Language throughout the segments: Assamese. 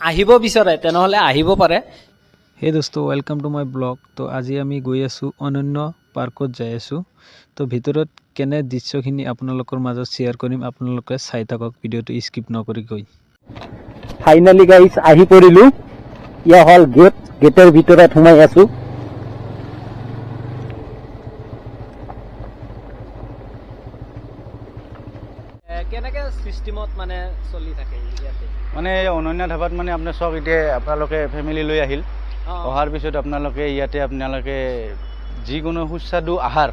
আহিব বিচাৰে তেনেহ'লে আহিব পাৰে। হে দোস্ত ৱেলকাম টু মাই ব্লগ তো আজি আমি গৈ আছোঁ অনন্য পাৰ্কত যাই আছোঁ। তো ভিতৰত কেনে দৃশ্যখিনি আপোনালোকৰ মাজত শ্বেয়াৰ কৰিম আপোনালোকে চাই থাকক ভিডিঅ'টো স্কিপ নকৰি গৈ ফাইনেলি গাইজ আহি পৰিলো। ইয়া হ'ল গেট গেটৰ ভিতৰত সোমাই আছো। কেনেকৈ চিষ্টেমত মানে চলি থাকে ইয়াতে? মানে এই অনন্য ধাবাত মানে আপোনাৰ চাওক এতিয়া আপোনালোকে ফেমিলি লৈ আহিল। অহাৰ পিছত আপোনালোকে ইয়াতে আপোনালোকে যিকোনো সুস্বাদু আহাৰ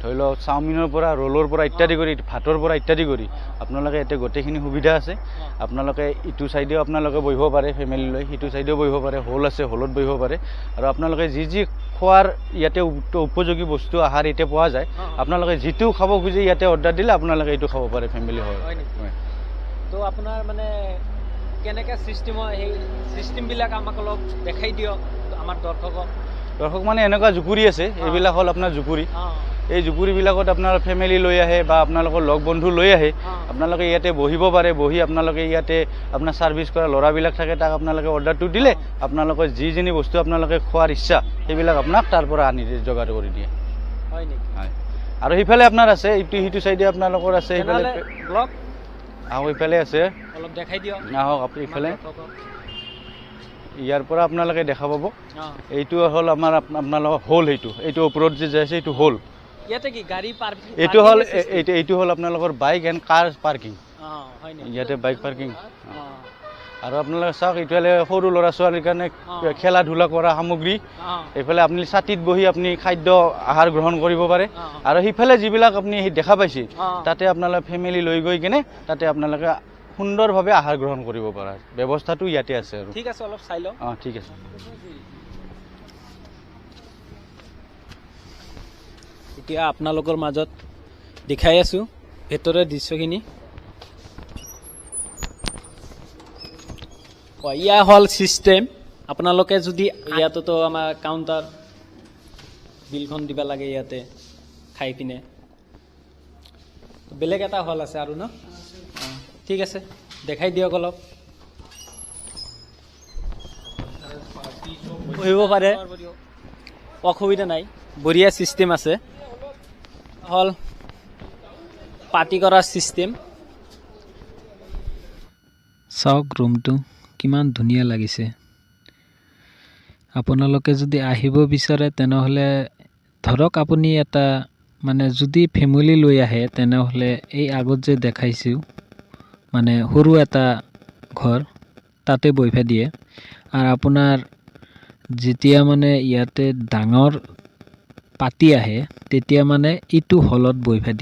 ধৰি লওক চাওমিনৰ পৰা ৰোলৰ পৰা ইত্যাদি কৰি ভাতৰ পৰা ইত্যাদি কৰি আপোনালোকে ইয়াতে গোটেইখিনি সুবিধা আছে আপোনালোকে ইটো ছাইডেও আপোনালোকে বহিব পাৰে ফেমিলি লৈ সিটো ছাইডেও বহিব পাৰে হল আছে হলত বহিব পাৰে আৰু আপোনালোকে যি যি খোৱাৰ ইয়াতে উপ- উপযোগী বস্তু আহাৰ ইয়াতে পোৱা যায়। আপোনালোকে যিটো খাব খুজে ইয়াতে অৰ্ডাৰ দিলে আপোনালোকে এইটো খাব পাৰে ফেমিলি? হয়। তো আপোনাৰ মানে কেনেকৈ চিষ্টেমৰ সেই চিষ্টেমবিলাক আমাক অলপ দেখাই দিয়ক আমাৰ দৰ্শকক দৰ্শক মানে এনেকুৱা জুপুৰি আছে এইবিলাক হ'ল আপোনাৰ জুপুৰি। এই জুপুৰিবিলাকত আপোনাৰ ফেমিলি লৈ আহে বা আপোনালোকৰ লগ বন্ধু লৈ আহে আপোনালোকে ইয়াতে বহিব পাৰে বহি আপোনালোকে ইয়াতে আপোনাৰ ছাৰ্ভিচ কৰা ল'ৰাবিলাক থাকে তাক আপোনালোকে অৰ্ডাৰটো দিলে আপোনালোকৰ যিখিনি বস্তু আপোনালোকে খোৱাৰ ইচ্ছা সেইবিলাক আপোনাক তাৰ পৰা আনি দিয়ে, যোগাৰ কৰি দিয়ে। হয় নেকি? হয়। আৰু সিফালে আপোনাৰ আছে ইটো সিটো চাইডে আপোনালোকৰ আছে ব্লগ আহক ইফালে আছে। অলপ দেখাই দিয়ক। আহক আপুনি ইফালে। ইয়াৰ পৰা আপোনালোকে দেখা পাব। এইটো হ'ল আমাৰ আপ- আপোনালোকৰ হ'ল এইটো। এইটো ওপৰত যে যাই আছে এইটো হ'ল ইয়াতে কি গাড়ী পাৰ্কিং এইটো হ'ল এইটো এইটো হ'ল আপোনালোকৰ বাইক এণ্ড কাৰ পাৰ্কিং ইয়াতে বাইক পাৰ্কিং আৰু আপোনালোকে চাওক এইফালে সৰু ল'ৰা ছোৱালীৰ কাৰণে খেলা ধূলা কৰা সামগ্ৰী। এইফালে আপুনি ছাতিত বহি আপুনি খাদ্য আহাৰ গ্ৰহণ কৰিব পাৰে। আৰু সিফালে যিবিলাক আপুনি দেখা পাইছে তাতে আপোনালোকে ফেমিলি লৈ গৈ কিনে তাতে আপোনালোকে সুন্দৰভাৱে আহাৰ গ্ৰহণ কৰিব পৰা। ব্যৱস্থাটো ইয়াতে আছে আৰু। ঠিক আছে অলপ চাই লওঁ। অঁ ঠিক আছে। এতিয়া আপোনালোকৰ মাজত দেখাই আছোঁ ভিতৰৰ দৃশ্যখিনি। ইয়া হ'ল ছিষ্টেম আপোনালোকে যদি ইয়াততো আমাৰ কাউণ্টাৰ বিলখন দিব লাগে ইয়াতে খাই কিনে বেলেগ এটা হল আছে আৰু ন? ঠিক আছে, দেখাই দিয়ক অলপ। বহিব পাৰে, অসুবিধা নাই, বঢ়িয়া ছিষ্টেম আছে। হ'ল পাৰ্টি কৰাৰ ছিষ্টেম চাওক ৰুমটো কিমান ধুনীয়া লাগিছে। আপোনালোকে যদি আহিব বিচাৰে, তেনেহ'লে ধৰক আপুনি এটা মানে যদি ফেমিলি লৈ আহে, তেনেহ'লে এই আগত যে দেখাইছোঁ মানে সৰু এটা ঘৰ তাতে বহিব দিয়ে। আৰু আপোনাৰ যেতিয়া মানে ইয়াতে ডাঙৰ পাতি আহে তেতিয়া মানে ইটো হলত বহিব দিয়ে।